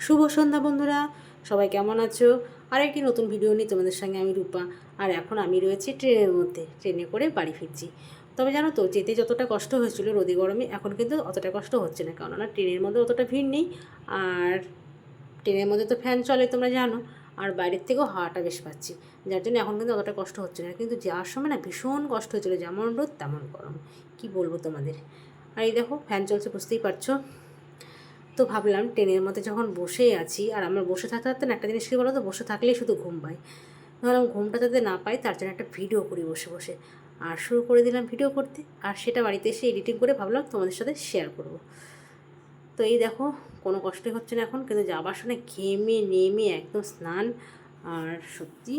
শুভ সন্ধ্যা, বন্ধুরা। সবাই কেমন আছো? আর একটি নতুন ভিডিও নিয়ে তোমাদের সঙ্গে আমি রূপা। আর এখন আমি রয়েছি ট্রেনের মধ্যে। ট্রেনে করে বাড়ি ফিরছি। তবে জানো তো, যেতে যতটা কষ্ট হয়েছিল রোদে গরমে, এখন কিন্তু অতটা কষ্ট হচ্ছে না। কেননা ট্রেনের মধ্যে অতটা ভিড় নেই। আর ট্রেনের মধ্যে তো ফ্যান চলে, তোমরা জানো। আর বাইরের থেকেও হাওয়াটা বেশ পাচ্ছি। যার জন্য এখন কিন্তু অতটা কষ্ট হচ্ছে না। কিন্তু যাওয়ার সময় না ভীষণ কষ্ট হচ্ছিল যেমন রোদ, তেমন গরম। কি বলব তোমাদের? আর এই দেখো, ফ্যান চলছে, বুঝতেই পারছ। তো ভাবলাম ট্রেনের মধ্যে যখন বসেই আছি, আর আমার বসে থাকতে থাকতে একটা জিনিস কী বলো তো বসে থাকলেই শুধু ঘুম পায় ভাবলাম ঘুমটা যাতে না পাই, তার জন্য একটা ভিডিও করি বসে বসে। আর শুরু করে দিলাম ভিডিও করতে, আর সেটা বাড়িতে এসে এডিটিং করে ভাবলাম তোমাদের সাথে শেয়ার করব। তো এই দেখো, কোনো কষ্টই হচ্ছে না এখন, কিন্তু যাবার সময় ঘেমে নেমে একদম স্নান, আর সত্যি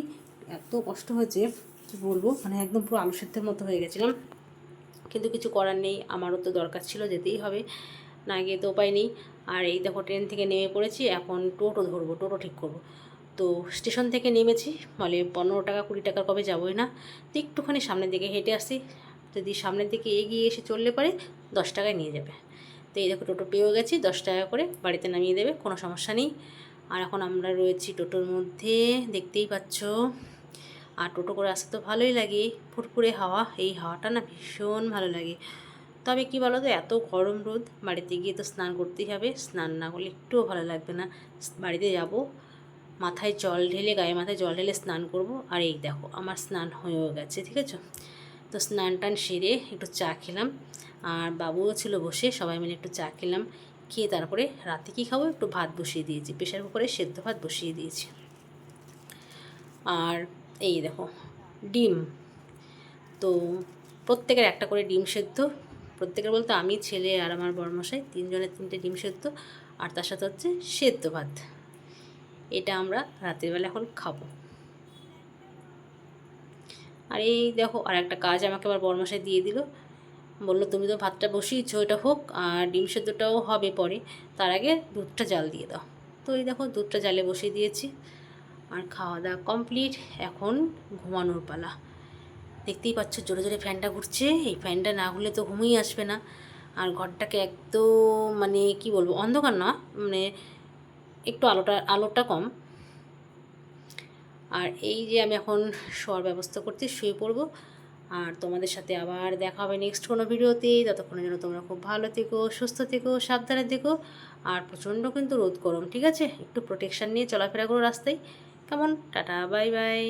এত কষ্ট হয়েছে, কী বলব? মানে একদম পুরো আলু সেদ্ধের মতো হয়ে গেছিলাম। কিন্তু কিছু করার নেই, আমারও তো দরকার ছিল, যেতেই হবে। না গিয়ে তো উপায় নেই। আর এই দেখো ট্রেন থেকে নেমে পড়েছি, এখন টোটো ধরবো, টোটো ঠিক করব। তো স্টেশন থেকে নেমেছি, বলে পনেরো টাকা, কুড়ি টাকা কবে যাবোই না। তো একটুখানি সামনের দিকে হেঁটে আসি, যদি সামনের দিকে এগিয়ে এসে চললে পারে দশ টাকায় নিয়ে যাবে। তো এই দেখো টোটো পেয়েও গেছি, দশ টাকা করে বাড়িতে নামিয়ে দেবে, কোনো সমস্যা নেই। আর এখন আমরা রয়েছি টোটোর মধ্যে, দেখতেই পাচ্ছ। আর টোটো করে আসতে তো ভালোই লাগে, ফুরফুরে হাওয়া, এই হাওয়াটা না ভীষণ ভালো লাগে। তবে কি বলো তো এত গরম রোদ, বাড়িতে গিয়ে তো স্নান করতেই হবে। স্নান না করলে একটুও ভালো লাগবে না। বাড়িতে যাব, মাথায় জল ঢেলে, গায়ে মাথায় জল ঢেলে স্নান করব। আর এই দেখো, আমার স্নান হয়েও গেছে, ঠিক আছে? তো স্নান টান সেরে একটু চা খেলাম। আর বাবুও ছিল বসে, সবাই মিলে একটু চা খেলাম। খেয়ে তারপরে রাতে কী খাব? একটু ভাত বসিয়ে দিয়েছি। প্রেশার কুকারে সেদ্ধ ভাত বসিয়ে দিয়েছি। আর এই দেখো, ডিম। তো প্রত্যেকের একটা করে ডিম সেদ্ধ। প্রত্যেকের বলতে আমি, ছেলে আর আমার বড়মশাই তিনজনের তিনটে ডিম সেদ্ধ, আর তার সাথে হচ্ছে সেদ্ধ ভাত। এটা আমরা রাতের বেলা এখন খাব। আর এই দেখো, আর একটা কাজ আমাকে আবার বড়মশাই দিয়ে দিল। বলল, তুমি তো ভাতটা বসিয়েছো, এটা হোক, আর ডিম সেদ্ধটাও হবে পরে। তার আগে দুধটা জাল দিয়ে দাও। তো এই দেখো, দুধটা জালে বসিয়ে দিয়েছি। আর খাওয়া দাওয়া কমপ্লিট, এখন ঘুমানোর পালা। দেখতেই পাচ্ছ জোরে জোরে ফ্যানটা ঘুরছে। এই ফ্যানটা না ঘুরলে তো ঘুমই আসবে না। আর ঘরটাকে একদম মানে কি বলব, অন্ধকার না মানে একটু আলোটা আলোটা কম। আর এই যে আমি এখন শোয়ার ব্যবস্থা করছি, শুয়ে পড়ব। আর তোমাদের সাথে আবার দেখা হবে নেক্সট কোনো ভিডিওতে। ততক্ষণের জন্য তোমরা খুব ভালো থেকো, সুস্থ থেকো, সাবধানে থেকো। আর প্রচণ্ড কিন্তু রোদ গরম, ঠিক আছে? একটু প্রোটেকশান নিয়ে চলাফেরা করো রাস্তায়। কেমন? Tata bye bye